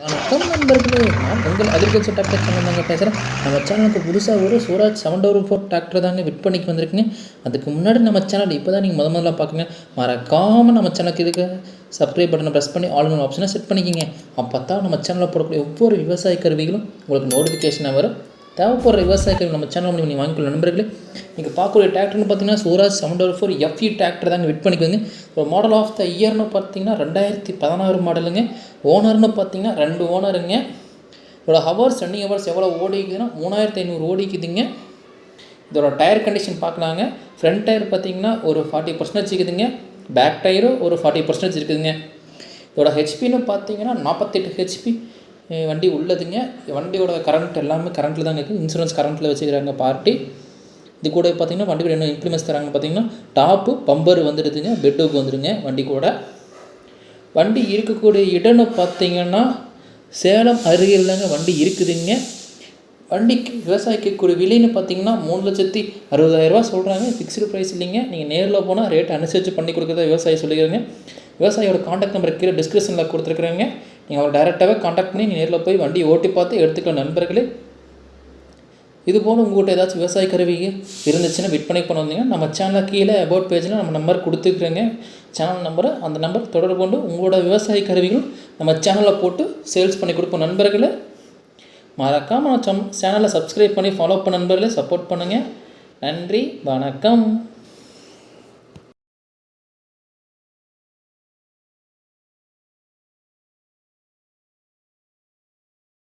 வணக்கம் நண்பர்களே. நான் உங்கள் அக்ரிகல்ச்சர் டாக்டர் சேனல் தாங்க பேசுகிறேன் நம்ம சேனலுக்கு புதுசாக ஒரு Swaraj seven double four tractor தாங்க விற்பனைக்கு வந்திருக்குங்க. அதுக்கு முன்னாடி நம்ம சேனல் இப்போ தான் நீங்கள் முத முதல்ல பார்க்குங்க. மறக்காமல் நம்ம சேனலுக்கு இதுக்கு சப்ஸ்கிரைப் பட்டனை ப்ரெஸ் பண்ணி ஆல் ஆப்ஷனை செட் பண்ணிக்கிங்க. அப்போ தான் நம்ம சேனலில் போடக்கூடிய ஒவ்வொரு விவசாய கருவிகளும் உங்களுக்கு நோட்டிஃபிகேஷனாக வரும். தேவைப்படுற விவசாயிகள் நம்ம சேனல் மூலம் நீங்கள் வாங்கிக்கொள்ள நண்பர்களே நீங்கள் பார்க்கக்கூடிய டிராக்டர்னு பார்த்தீங்கன்னா Swaraj seven double four FE tractor தாங்க விட் பண்ணிக்கோங்க ஒரு மாடல் ஆஃப் த இயர்னு பார்த்தீங்கன்னா ரெண்டாயிரத்தி பதினாறு மாடலுங்க ஓனர்னு பார்த்தீங்கன்னா ரெண்டு ஓனருங்க இதோட ஹவர்ஸ் ரன்னிங் ஹவர்ஸ் எவ்வளோ ஓடிக்குதுன்னா மூணாயிரத்தி ஐநூறு ஓடிக்குதுங்க. இதோட டயர் கண்டிஷன் பார்க்கலாங்க. ஃப்ரண்ட் டயர் பார்த்தீங்கன்னா ஒரு ஃபார்ட்டி பர்சன்டேஜ் இருக்குதுங்க. பேக் டயரும் ஒரு ஃபார்ட்டி பர்சன்டேஜ் இருக்குதுங்க. இதோட ஹெச்பின்னு பார்த்தீங்கன்னா நாற்பத்தெட்டு ஹெச்பி வண்டி உள்ளதுங்க. வண்டியோட கரண்ட் எல்லாமே கரண்ட்டில் தாங்க இருக்குது இன்சூரன்ஸ் கரண்ட்டில் வச்சுக்கிறாங்க பார்ட்டி இது கூட பார்த்தீங்கன்னா வண்டி கூட என்ன இம்ப்ளிமெண்ட்ஸ் தராங்க. பார்த்தீங்கன்னா டாப்பு பம்பர் வந்துடுதுங்க. பெட்டுக்கு வந்துடுங்க வண்டி கூட. வண்டி இருக்கக்கூடிய இடம்னு பார்த்தீங்கன்னா சேலம் அருகில் தாங்க வண்டி இருக்குதுங்க. வண்டிக்கு விவசாயிக்கு கூடிய விலைன்னு பார்த்தீங்கன்னா மூணு லட்சத்தி அறுபதாயிரரூபா சொல்கிறாங்க ஃபிக்ஸ்டு ப்ரைஸ் இல்லைங்க. நீங்கள் நேரில் போனால் ரேட் அனுசரித்து பண்ணி கொடுக்குறதா விவசாயி சொல்லிக்கிறேங்க. விவசாயியோட காண்டாக்ட் நம்பர் கீழே டிஸ்கிரிப்ஷனில் கொடுத்துருக்குறேங்க. நீங்கள் அவரை டைரெக்டாகவே காண்டாக்ட் பண்ணி நேரில் போய் வண்டி ஓட்டி பார்த்து எடுத்துக்கலாம் நண்பர்களே இது போல் உங்கள்கிட்ட ஏதாச்சும் விவசாய கருவி இருந்துச்சுன்னா விற்பனை பண்ண வந்தீங்கன்னா நம்ம சேனலில் கீழே அபவுட் பேஜில் நம்ம நம்பர் கொடுத்துருக்குறேங்க சேனல் நம்பரை அந்த நம்பர் தொடர்பு கொண்டு உங்களோட விவசாய கருவிகள் நம்ம சேனலில் போட்டு சேல்ஸ் பண்ணி கொடுப்போம் நண்பர்களே. மறக்காமல் நம்ம சேனலை சப்ஸ்கிரைப் பண்ணி ஃபாலோ பண்ண நண்பர்களே சப்போர்ட் பண்ணுங்கள் நன்றி வணக்கம்.